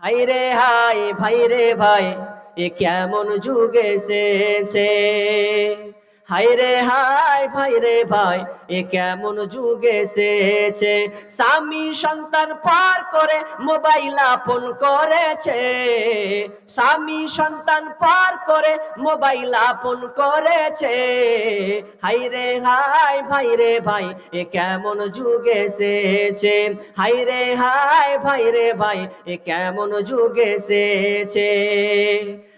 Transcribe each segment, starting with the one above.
High রে high ভাই রে ভাই এ কেমন যুগ এসেছে? হাই রে হাই ভাই রে ভাই, এ কেমন যুগ এসেছে? স্বামী সন্তান পার করে মোবাইল আপন করেছে। স্বামী সন্তান পার করে মোবাইল আপন করেছে। হাই রে হাই ভাই রে ভাই, এ কেমন যুগ এসেছে? হাই রে হাই ভাই রে ভাই, এ কেমন যুগ এসেছে?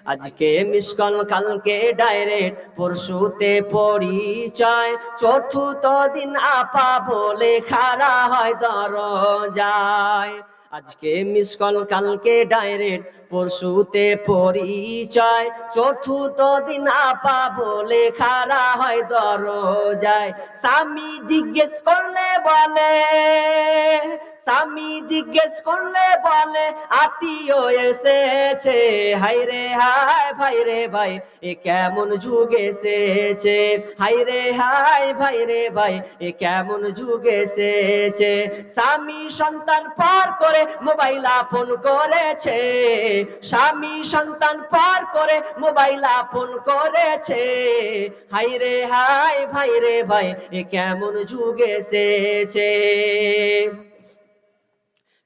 আজকে মিসকল কালকে ডাইরেক্ট পরশুতে পরিচয়। চতুর্থ দিন আপা বলে খাড়া হয় দরজায়। আজকে মিস কল কালকে ডাইরেক্ট পরশুতে পরিচয়। চতুর্থ দিন আপা বলে খাড়া হয় দরজায়। স্বামী জিজ্ঞেস করলে বলে স্বামী জিজ্ঞেস করলে বলে, আত্মীয় এসেছে? হাই রে হাই ভাই রে, ভাই, এ কেমন যুগ এসেছে? হাই রে হাই ভাই রে, ভাই, এ কেমন যুগ এসেছে? স্বামী সন্তান পার করে মোবাইল আপন করেছে। স্বামী সন্তান পার করে মোবাইল আপন করেছে। হাই রে হাই ভাই রে, ভাই, এ কেমন যুগ এসেছে?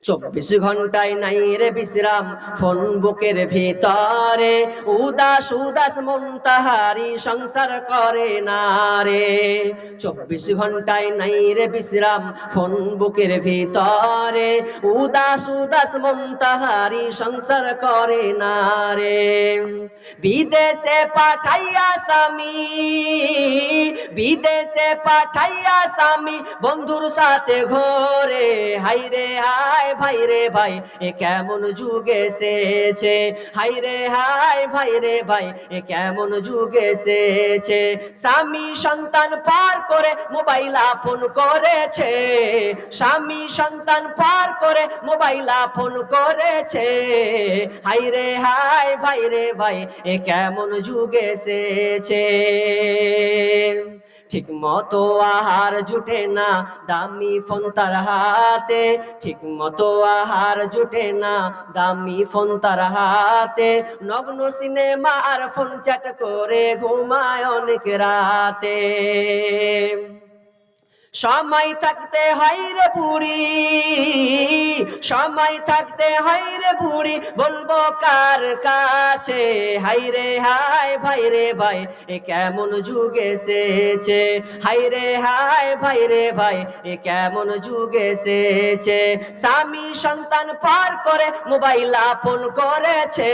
চব্বিশ ঘন্টায় নাই রে বিশ্রাম, ফোন বুকের ভিতরে। উদাস উদাস মন তাহারি সংসার করে না রে। চব্বিশ ঘন্টায় নাই রে বিশ্রাম, ফোন বুকের ভিতরে। উদাস উদাস মন তাহারি সংসার করে না রে। বিদেশে পাঠাইয়া স্বামী, বিদেশে পাঠাইয়া স্বামী, বন্ধুর সাথে ঘরে। হাই রে হাই ভাই রে ভাই, এ কেমন এসেছে? হাই রে হাই ভাই রে ভাই, এ কেমন এসেছে? স্বামী সন্তান পার করে মোবাইল আপন করেছে। স্বামী সন্তান পার করে মোবাইল আপন করেছে। হাই রে হাই ভাই রে ভাই, এ কেমন যুগ এসেছে? ঠিক মতো আহার জুটে না, দামি ফোন তার হাতে। ঠিক মতো আহার জুটে না, দামি ফোন তার হাতে। নগ্ন সিনেমা আর ফোন চ্যাট করে ঘুমায় অনেক রাতে। সময় থাকতে হয় রে বুড়ি, সময় থাকতে হয় রে বুড়ি, বলব কার কাছে? হাই রে, হাই, ভাই রে, ভাই, এ কেমন যুগ এসেছে? হাই রে, হাই, ভাই রে, ভাই, এ কেমন যুগ এসেছে? স্বামী সন্তান পার করে মোবাইল আপন করেছে।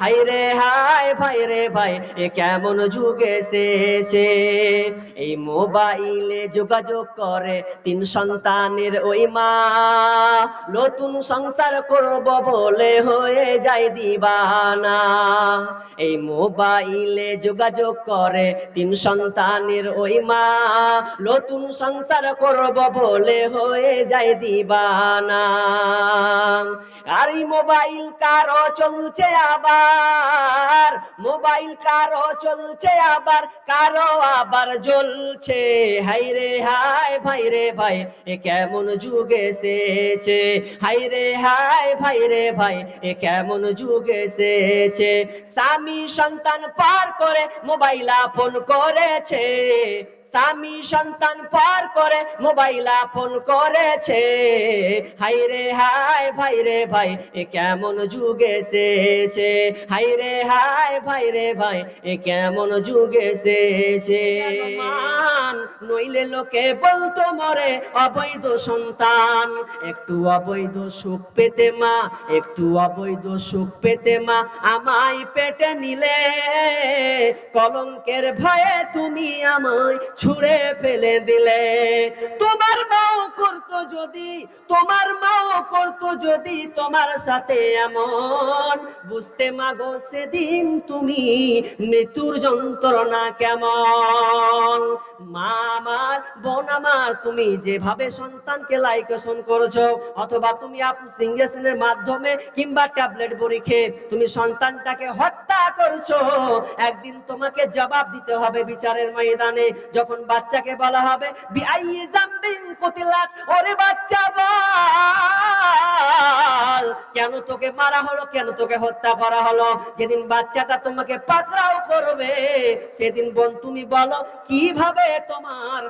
হাই রে, হাই, ভাই রে, ভাই, এ কেমন যুগ এসেছে? এই মোবাইলে যোগাযোগ করে। তিন সন্তানের ওই মা, নতুন সংসার করব বলে হয়ে যায় দিবানা। এই মোবাইলে যোগাযোগ করে তিন সন্তানের ওই মা, নতুন সংসার করব বলে হয়ে যায় দিবানা। আর এই মোবাইল কারও চলছে আবার, মোবাইল কারও চলছে আবার, কারও আবার জ্বলছে। হাই রে হাই ভাই রে ভাই, এ কেমন যুগ এসেছে? হাই রে হায় ভাই রে ভাই, এ কেমন যুগ এসেছে? স্বামী সন্তান পার করে মোবাইল আপন করেছে। স্বামী সন্তান পার করে মোবাইল আপন করেছে। হাই রে হাই ভাই রে ভাই এ কেমন যুগ এসেছে? হাই রে হাই ভাই রে ভাই এ কেমন যুগ এসেছে? নইলে লোকে বলতো মরে অবৈধ সন্তান। একটু অবৈধ সুখ পেতে মা একটু অবৈধ সুখ পেতে মা আমায় পেটে নিলে। কলঙ্কের ভয়ে তুমি আমায় ছুঁড়ে ফেলে দিলে। তোমার মাও করতো যদি, তোমার মাও করতো যদি তোমার সাথে এমন। বুঝতে মাগো সেদিন তুমি মৃত্যুর যন্ত্রণা কেমন? মা আমার, বোন আমার, তুমি যেভাবে সন্তানকে লাইকেশন করছ, অথবা তুমি আপু সিঙ্গেশনের মাধ্যমে কিংবা ট্যাবলেট বড়ি খেয়ে তুমি সন্তানটাকে হত্যা করছ, একদিন তোমাকে জবাব দিতে হবে বিচারের ময়দানে। যখন যখন বাচ্চাকে বলা হবে ওরে বাচ্চা বল। কেন তোকে মারা হলো, কেন তোকে হত্যা করা হলো? যেদিন বাচ্চাটা তোমাকে পাকড়াও করবে, সেদিন বোন তুমি বলো, কীভাবে তোমার,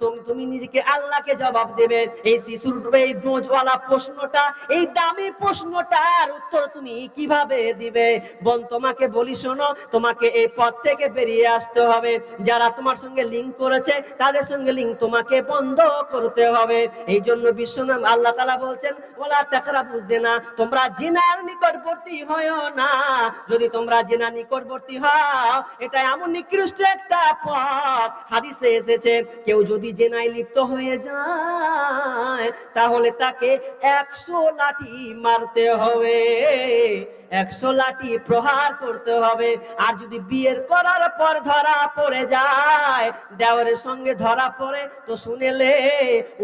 তুমি তুমি নিজেকে আল্লাহকে জবাব দেবে? এই শিশুর এই ডোজওয়ালা প্রশ্নটা, এই দামি প্রশ্নটার উত্তর তুমি কীভাবে দিবে? বোন, তোমাকে বলি শোনো, তোমাকে এই পথ থেকে বেরিয়ে আসতে হবে। যারা তোমার সঙ্গে লিঙ্ক করেছে, তাদের সঙ্গে লিঙ্ক তোমাকে বন্ধ করতে হবে। এই জন্য বিশ্বনাম আল্লাহ তালা বলছেন, ওলা তাকরা বুঝে না তোমরা জিনার নিকটবর্তী হয়েও না। যদি তোমরা জিনা নিকটবর্তী হও, এটা এমন নিকৃষ্ট একটা পথ। হাদিসে এসেছে, কেউ যদি জেনায় লিপ্ত হয়ে যায়, তাহলে তাকে একশো লাঠি মারতে হবে। একশো লাঠি প্রহার করতে হবে। আর যদি বিয়ের করার পর ধরা পড়ে যায় দেওয়ারের সঙ্গে ধরা পড়ে, তো শুনেলে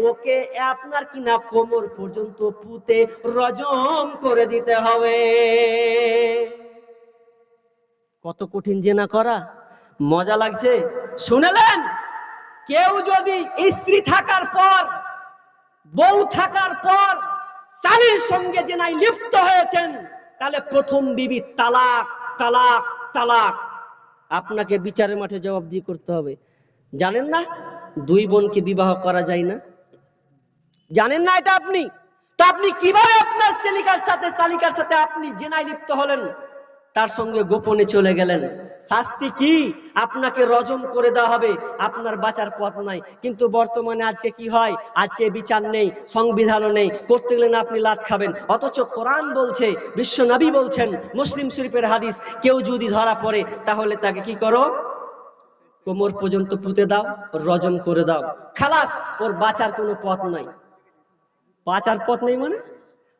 ওকে আপনার কিনা কোমর পর্যন্ত পুঁতে রজম করে দিতে হবে। কত কঠিন জেনা করা, মজা লাগছে। শুনেলেন? কেউ যদি স্ত্রী থাকার পর, বউ থাকার পর স্বামীর সঙ্গে জেনাই লিপ্ত হয়েছেন, তাহলে প্রথম বিবি তালাক তালাক তালাক। আপনাকে বিচারের মাঠে জবাবদিহি করতে হবে। জানেন না? দুই বোনকে বিবাহ করা যায় না। জানেন না এটা আপনি? তো আপনি কীভাবে আপনার সেলিকার সাথে সালিকার সাথে আপনি জেনায় লিপ্ত হলেন? তার সঙ্গে গোপনে চলে গেলেন। শাস্তি কি? আপনাকে রজম করে দেওয়া হবে। আপনার বাঁচার পথ নাই। কিন্তু বর্তমানে আজকে কি হয়? আজকে বিচার নেই, সংবিধানও নেই। করতে গেলে আপনি লাত খাবেন। অথচ কোরআন বলছে, বিশ্ব নবী বলছেন, মুসলিম শরীফের হাদিস, কেউ যদি ধরা পড়ে, তাহলে তাকে কি করো? কোমর পর্যন্ত পুঁতে দাও রজম করে দাও। খালাস, ওর বাঁচার কোনো পথ নাই। বাঁচার পথ নেই মানে?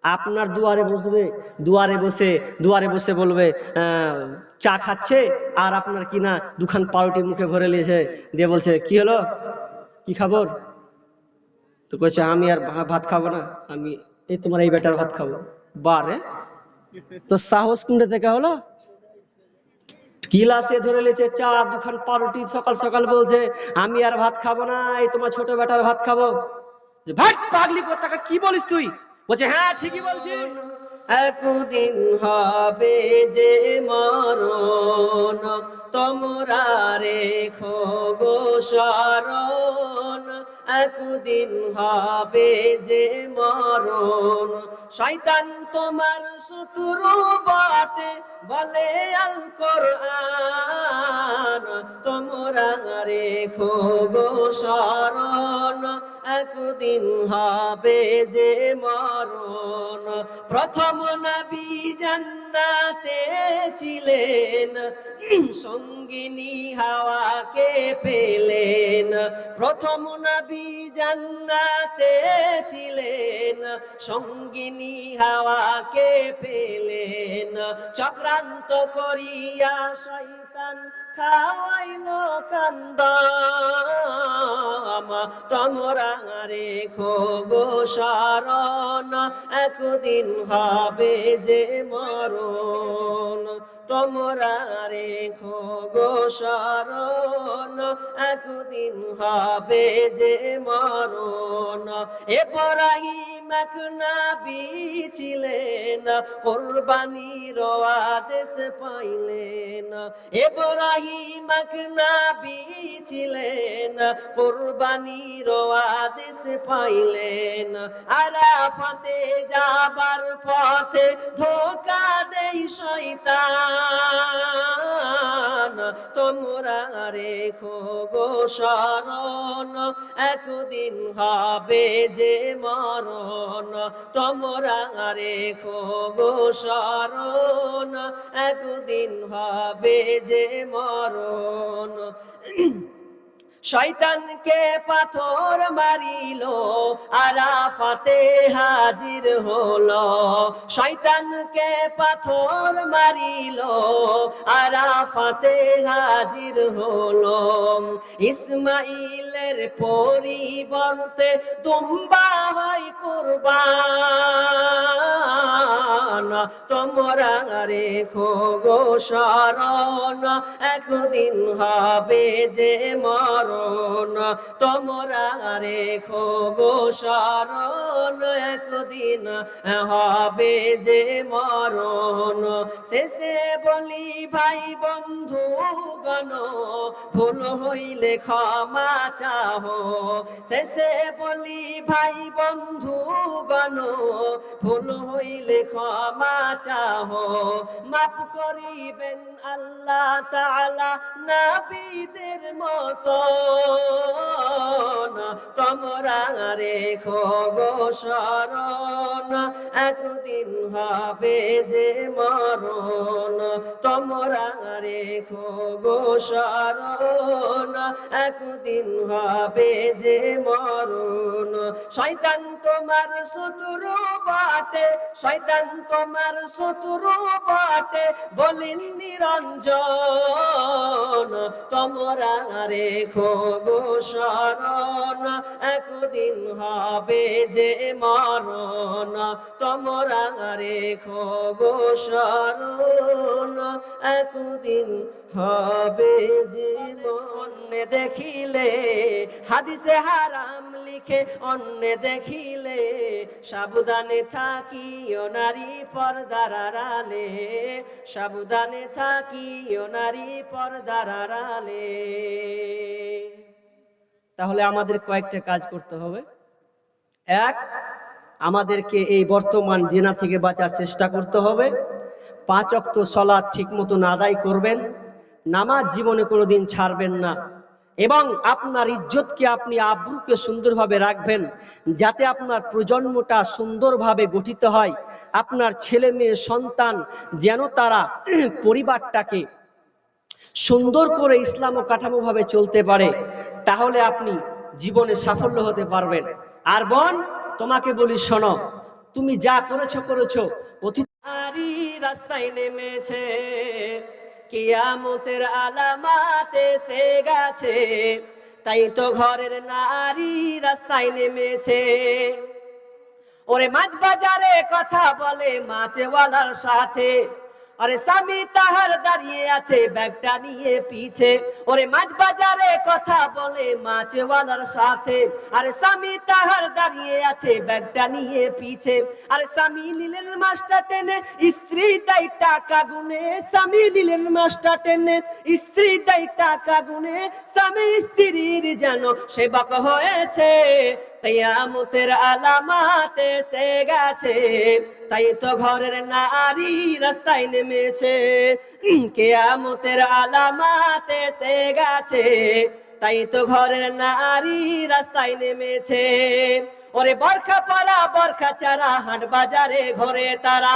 আপনার দুয়ারে বসবে, দুয়ারে বসে দুয়ারে বসে বলবে চা খাচ্ছে? আর আপনার কি না দুখান পাউরুটি মুখে ভরে নিয়েছে, দিয়ে বলছে, কি হলো? কি খবর? তো কইছে, আমি আর ভাত খাব না, আমি, এই তোমার এই বেটার ভাত খাব। বারে তো সাহস কুন্ডে থেকে হলো? গিলাসে ধরে লেছে চা দুখান পাউরুটি সকাল সকাল বলছে, আমি আর ভাত খাব না, এই তোমার ছোট বেটার ভাত খাব। ভাট পাগলি কোথাকা কি বলিস তুই? বলছে হ্যাঁ ঠিকই বলছি। একদিন হবে যে মরণ, তোমরা রেখো গো শরণ। একদিন হবে যে মরণ। শয়তান তোমার শত্রু বটে, বলে আল কোরআন। তোমরা রেখো গো শরণ একদিন হবে যে মরণ। প্রথম নবী জান্নাতে ছিলেন। সঙ্গিনী হাওয়াকে পেলেন। প্রথম নবী জান্নাতে ছিলেন। সঙ্গিনী হাওয়াকে পেলেন। চক্রান্ত করিয়া শয়তান খাওয়াইল কান্দাম। তোমরা রেখো গো শরণ, একদিন হবে যে মরণ তোমরা রেখো গো শরণ, একদিন হবে যে মরণ। এব্রাহিম এক নবী ছিলেন, কোরবানির আদেশ পাইলেন। এব্রাহিম এক নবী ছিলেন, কোরবানির আদেশ পাইলেন। আরাফাতে যাবার পথে ধোকা দেই শয়তান, তোমরা রেখো গো শরণ, একদিন হবে যে মরণ, তোমরা রেখো গো শরণ, একদিন হবে যে মরণ। শয়তানকে পাথর মারিল, আরাফাতে হাজির হলো। শয়তানকে পাথর মারিল, আরাফাতে হাজির হলো। ইসমাইলের পরিবর্তে দুম্বা হয় কুরবান। তোমরা রেখো গো শরণ, একদিন হবে যে মরণ। তোমরা রেখো গো শরণ, একদিন হবে যে মরণ। শেষে বলি, ভাই বন্ধু গণ, ভুল হইলে ক্ষমা চাহ। শেষে বলি, ভাই বন্ধু গণ, ভুল হইলে ক্ষমা চাহ মাফ করিবেন আল্লাহ তাআলা নাবিদের মতো। তোমরা রেখো গো শরণ, একদিন হবে যে মরণ। তোমরা রেখো গো শরণ, একদিন হবে যে মরণ। শয়তান তোমার শত্রু বাটে, শয়তান তোমার শত্রু বাটে বলিন নিরঞ্জন, তোমরা রেখো গো শরণ, একদিন হবে যে মরণ, তোমরা রেখো গো শরণ, একদিন হবে যে অন্য দেখিলে হাদিসে হারাম লিখে অন্য দেখিলে, সাবধানে থাকিও নারী পর্দার আড়ালে, সাবধানে থাকিও নারী পর্দার আড়ালে। তাহলে আমাদের কয়েকটা কাজ করতে হবে। এক, আমাদেরকে এই বর্তমান জেনা থেকে বাঁচার চেষ্টা করতে হবে। পাঁচ অক্ত সলাদ ঠিক মতন আদায় করবেন। নামাজ জীবনে কোনোদিন ছাড়বেন না। এবং আপনার ইজ্জতকে আপনি আব্রুকে সুন্দরভাবে রাখবেন, যাতে আপনার প্রজন্মটা সুন্দরভাবে গঠিত হয়। আপনার ছেলে মেয়ে, সন্তান যেন তারা পরিবারটাকে সুন্দর করে ইসলাম ও কাঠামোভাবে চলতে পারে, তাহলে আপনি জীবনে সাফল্য হতে পারবেন। আর বোন, তোমাকে বলি, শোনো, তুমি যা করেছ করেছ নারী রাস্তায় নেমেছে। কিয়ামতের আলামাতে সে গেছে। তাই তো ঘরের নারী রাস্তায় নেমেছে। ওরে মাছ বাজারে কথা বলে মাছওয়ালার সাথে। আরে স্বামী তাহার দাঁড়িয়ে আছে, ব্যাগটা নিয়ে পিছে। ওরে মাছ বাজারে কথা বলে মাছওয়ালার সাথে। আরে স্বামী তাহার দাঁড়িয়ে আছে, ব্যাগটা নিয়ে পিছে। আরে স্বামী নিলেন মাছটা টেনে, স্ত্রী তাই টাকা গুনে। স্বামী নিলেন মাছটা টেনে, স্ত্রী তাই টাকা গুনে। স্বামী স্ত্রীর যেন সেবক হয়েছে। কেয়ামতের আলামাতে সে গেছে। তাই তো ঘরের নারী রাস্তায় নেমেছে। কেয়ামতের আলামাতে সে গেছে। তাই তো ঘরের নারী রাস্তায় নেমেছে। ওরে বরখা পরা, বরখা চারা, হাট বাজারে ঘরে তারা।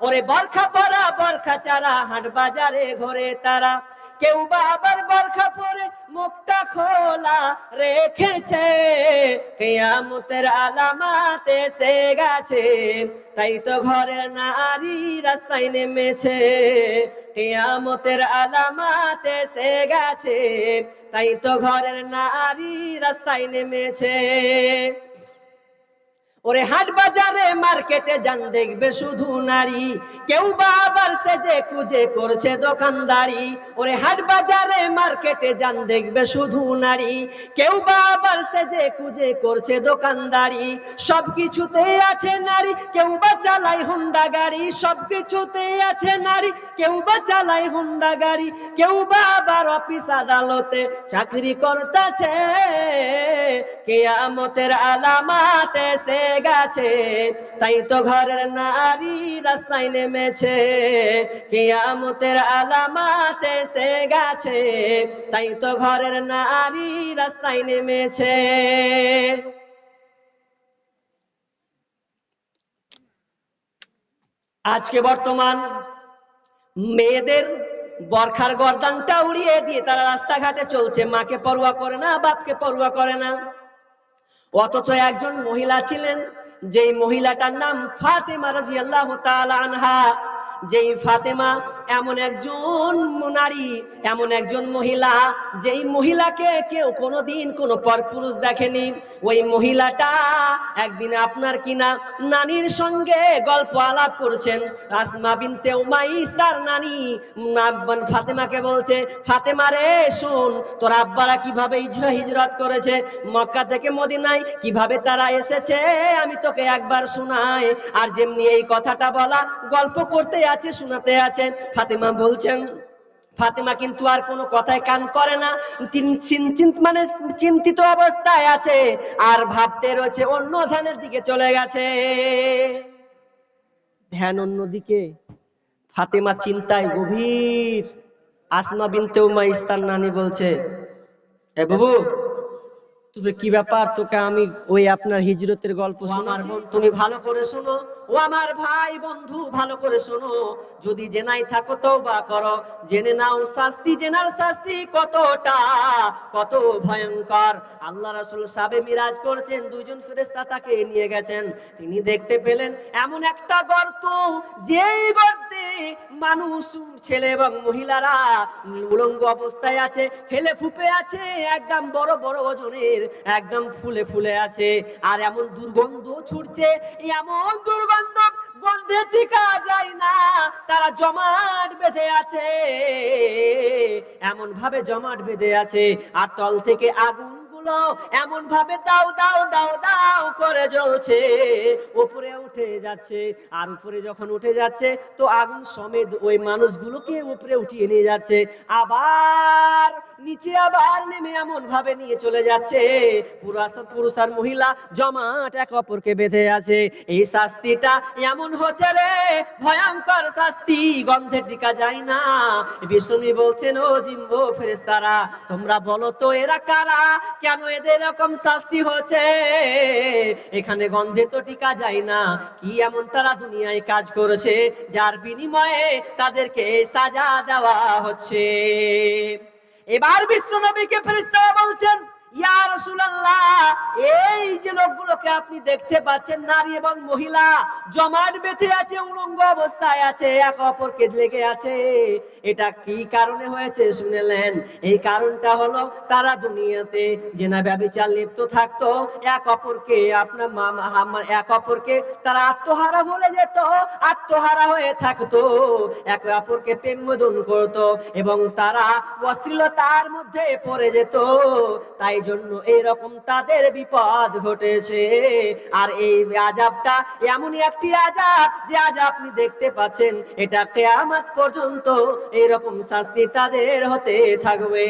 ওরে বরখা পরা, বরখা চারা, হাট বাজারে ঘরে তারা। কেউ বা আবার বরখা পরে মুখটা খোলা রেখেছে। কেয়ামতের আলামাতে সে গেছে। তাই তো ঘরের নারী রাস্তায় নেমেছে। কেয়ামতের আলামাতে সে গেছে। তাই তো ঘরের নারী রাস্তায় নেমেছে। ওরে হাট বাজারে মার্কেটে যান, দেখবে শুধু নারী। কেউ বা আবার সেজে কুজে করছে দোকানদারি। ওরে হাট বাজারে মার্কেটে যান, দেখবে শুধু নারী। কেউ বা আবার সেজে কুজে করছে দোকানদারি। সব কিছুতে আছে নারী, কেউ বা চালায় হুন্ডা গাড়ি। সব কিছুতে আছে নারী, কেউ বা চালায় হুন্ডা গাড়ি। কেউ বা আবার অফিস আদালতে চাকরি করতেছে কেয়ামতের আলামাতে সে গেছে, তাই তো ঘরের নারী রাস্তায় নেমেছে। কেয়ামতের আলামাতে সে গেছে, তাই তো ঘরের নারী রাস্তায় নেমেছে। আজকে বর্তমান মেয়েদের বরখার গর্দানটা উড়িয়ে দিয়ে তারা রাস্তাঘাটে চলছে, মাকে পরোয়া করে না, বাপকে পরোয়া করে না। অথচ একজন মহিলা ছিলেন যেই মহিলাটার নাম ফাতেমা রাজি আল্লাহ আনহা যেই ফাতেমা এমন একজন নারী এমন একজন মহিলা, যেই মহিলাকে কেউ কোনোদিন কোনো পরপুরুষ দেখেনি। ওই মহিলাটা একদিন আপনার কিনা নানির সঙ্গে গল্প আলাপ করছেন। আসমা বিনতে উমাইস, তার নানি আব্বান ফাতেমাকে বলছে, ফাতেমা রে, শোন, তোর আব্বারা কীভাবে হিজরা হিজরত করেছে? মক্কা থেকে মদিনায় কীভাবে তারা এসেছে? আমি তোকে একবার শোনাই। আর যেমনি এই কথাটা বলা, গল্প করতে আছে, শোনাতে আছে। ফাতেমা বলছেন ফাতেমা কিন্তু আর কোনো কথায় কান করে না মানে চিন্তিত অবস্থায় আছে আর ভাবতে রয়েছে অন্য ধ্যানের দিকে চলে গেছে। ধ্যান অন্যদিকে ফাতেমা চিন্তায় গভীর আসমা বিনতে উমাইস তার নানি বলছে এ বাবু তুমি কি ব্যাপার? তোকে আমি ওই আপনার হিজরতের গল্প শোনার তুমি ভালো করে শোনো। ও আমার ভাই, বন্ধু, ভালো করে শোনো। যদি জেনাই থাকো তো বা করো। জেনে নাও শাস্তি, জেনার শাস্তি কতটা? কত ভয়ঙ্কর। আল্লাহ রাসূল সাবে মিরাজ করছেন, দুইজন ফেরেশতা তাকে নিয়ে গেছেন। তিনি দেখতে পেলেন, এমন একটা গর্ত, যেই গর্তে মানুষ, ছেলে এবং মহিলারা উলঙ্গ অবস্থায় আছে, ফেলে ফুপে আছে, একদম বড় বড় ওজনের, একদম ফুলে ফুলে আছে। আর এমন দুর্গন্ধ ছুটছে, এমন দুর্গন্ধ গন্ধে টিকা যায় না, তারা জমাট বেঁধে আছে। এমন ভাবে জমাট বেঁধে আছে, আর তল থেকে আগুন এমন ভাবে দাও দাও দাও দাও করে জ্বলছে। উপরে উঠে যাচ্ছে, আর উপরে যখন উঠে যাচ্ছে, তো আগুন সমেত ওই মানুষগুলোকে উপরে উঠিয়ে নিয়ে যাচ্ছে। আবার নিচে আবার নেমে এমন ভাবে নিয়ে চলে যাচ্ছে। পুরুষ আর মহিলা জমাট এক অপরকে বেঁধে আছে। এই শাস্তিটা এমন হচ্ছে রে, ভয়ঙ্কর শাস্তি, গন্ধের টিকা যায় না। বিষ্ণু বলছেন, ও জিম্বো ফেরেস্তারা তোমরা বলো তো এরা কারা? কেন এদের এরকম শাস্তি হচ্ছে? এখানে গন্ধে তো টিকা যায় না। কি এমন তারা দুনিয়ায় কাজ করেছে, যার বিনিময়ে তাদেরকে সাজা দেওয়া হচ্ছে? এবার বিশ্ব নবীকে ফেরিস্তারা বলছেন ইয়া এই যে লোকগুলোকে আপনি দেখতে পাচ্ছেন, নারী এবং মহিলা, জমাট বেঁধে আছে, উলঙ্গ অবস্থায় আছে, এক অপরকে লেগে আছে। এটা কি কারণে হয়েছে শুনেলেন? এই কারণটা হলো তারা দুনিয়াতে জেনা ব্যবচার লিপ্ত থাকতো, এক অপরকে আপনার মামা এক অপরকে তারা আত্মহারা বলে যেত, আত্মহারা হয়ে থাকতো, এক অপরকে প্রেম মোদন করতো এবং তারা অশ্লীলতার মধ্যে পড়ে যেত। তাই জন্য এরকম তাদের বিপদ ঘটেছে। আর এই আজাবটা এমনই একটি আজাব যে আজ আপনি দেখতে পাচ্ছেন, এটা কেয়ামত পর্যন্ত এরকম শাস্তি তাদের হতে থাকবে।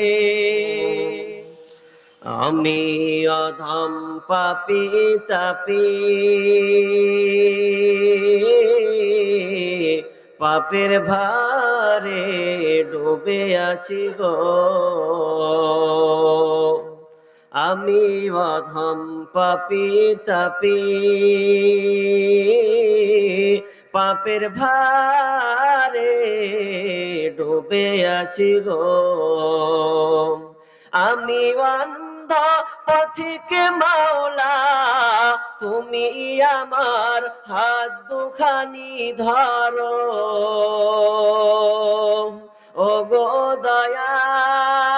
আমি অধম পাপি তাপি। পাপের ভারে ডুবে আছি গো। আমি অধম পাপি তাপি। পাপের ভারে ডুবে আছি গো। আমি অন্ধ পথিক মাওলা, তুমি আমার হাত দুখানি ধরো। ও গো দয়াল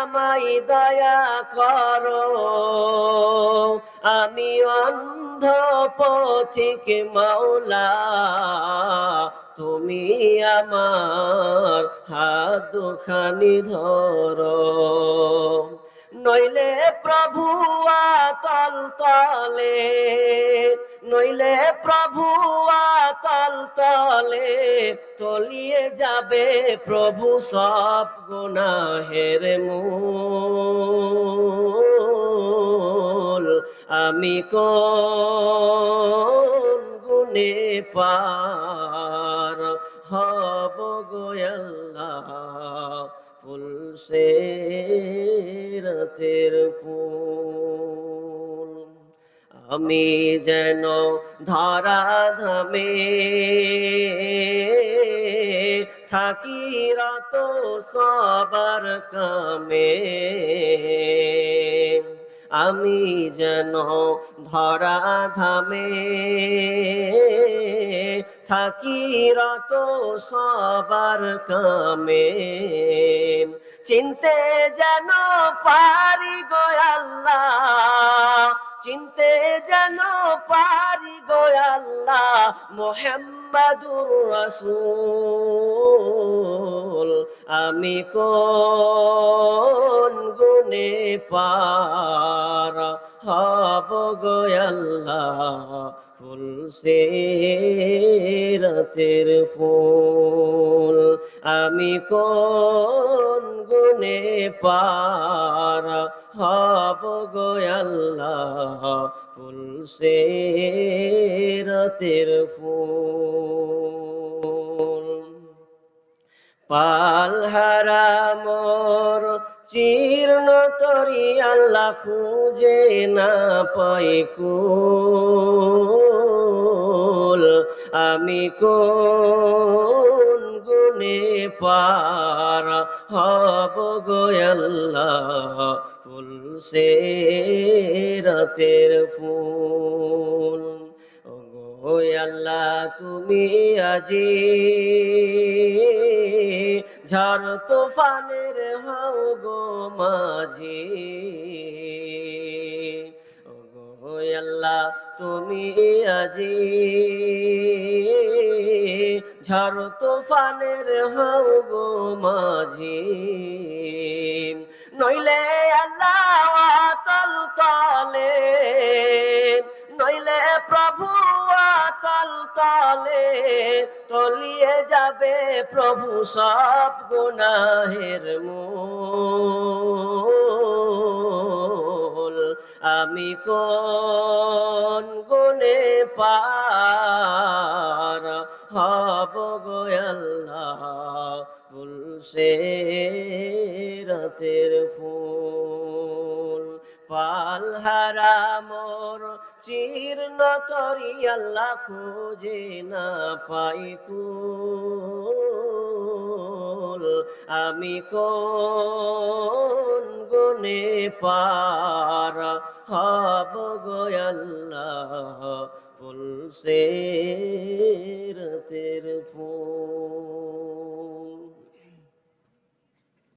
আমায় দয়া করো। আমি অন্ধ পথিক মাওলা তুমি আমার হাত দুখানি ধরো। নইলে প্রভু তল তলে, নইলে প্রভু তল তলে, তলিয়ে যাবে প্রভু সব গুনাহের মূল। আমি কোন গুনে পার হব গোয়াল্লা ফুল সে রাতের ফুল। আমি যেন ধারা ধামে থাকি রাত সবার কামে। আমি যেন ধরা ধামে থাকি রত সবার কামে। চিনতে যেন পারি গো আল্লাহ চিনতে যেন পারি গো আল্লাহ মোহাম্মদুর রাসূল। আমি কোন গুনে পার হব আল্লাহ, ফুল সে রাতের ফুল। আমি কোন গুনে পার? হব গো আল্লাহ, ফুল সে রাতের ফুল। পাল হারামর চীর্ণ তরি আল্লাহ খুঁজে না পাই কুল। আমি কোন গুনে পার হব গো আল্লাহ? ফুল সে রাতের ফুল। আল্লাহ, তুমি আজি ঝড় তুফানের হও গো মাঝি। আল্লাহ, তুমি আজি ঝড় তুফানের হও গো মাঝি। নইলে আল্লাহ তল তলে নইলে প্রভু তল তলে তলিয়ে যাবে প্রভু সব গুনাহের মূল। আমি কোন গুনে পার হব গো আল্লাহ? ফুল সে রাতের ফুল পাল হারা মোর চীর্ণ তরি আল্লাহ খুঁজে না পাই কুল। আমি কোন গুনে পার হব আল্লাহ? ফুল সে রাতের ফুল।